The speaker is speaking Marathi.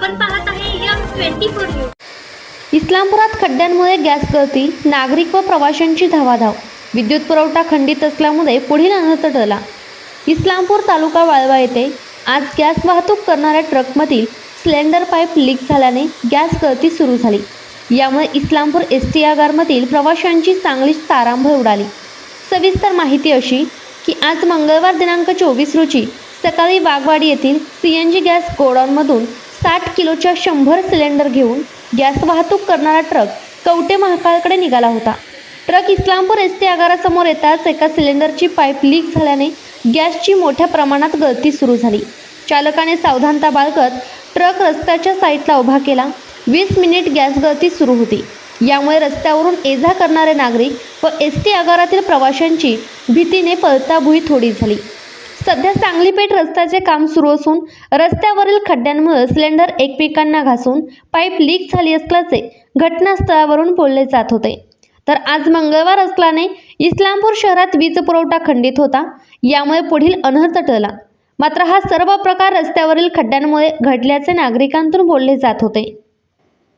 आपण पाहत आहे यम ट्वेंटी फोर न्यूज. इस्लामपुरात खड्ड्यांमुळे गॅस गळती नागरिक व प्रवाशांची धावाधाव. विद्युत पुरवठा खंडित असल्यामुळे पुढील अनर्थ टळला. इस्लामपूर तालुका वाळवा येथे आज गॅस वाहतूक करणाऱ्या ट्रकमधील सिलेंडर पाईप लीक झाल्याने गॅस गळती सुरू झाली. यामुळे इस्लामपूर एस टी आगारमधील प्रवाशांची चांगलीच तारांभळ उडाली. सविस्तर माहिती अशी की आज मंगळवार दिनांक चोवीस रोजी सकाळी वाघवाडी येथील सी एन जी गॅस गोडाऊनमधून साठ किलोच्या शंभर सिलेंडर घेऊन गॅस वाहतूक करणारा ट्रक कवटे महाकाळकडे निघाला होता. ट्रक इस्लामपूर एस टी आगारासमोर येताच एका सिलेंडरची पाईप लीक झाल्याने गॅसची मोठ्या प्रमाणात गळती सुरू झाली. चालकाने सावधानता बाळगत ट्रक रस्त्याच्या साईडला उभा केला. वीस मिनिट गॅस गळती सुरू होती. यामुळे रस्त्यावरून ये जा करणारे नागरिक व एस टी आगारातील प्रवाशांची भीतीने पळताभुई थोडी झाली. सध्या सांगली पेठ रस्त्याचे काम सुरू असून रस्त्यावरील खड्ड्यांमुळे सिलेंडर एकमेकांना घासून पाईप लीक झाली असल्याचे घटनास्थळावरून बोलले जात होते. तर आज मंगळवार असल्याने इस्लामपूर शहरात वीज पुरवठा खंडित होता यामुळे पुढील अनर्थ टळला. मात्र हा सर्व प्रकार रस्त्यावरील खड्ड्यांमुळे घडल्याचे नागरिकांतून बोलले जात होते.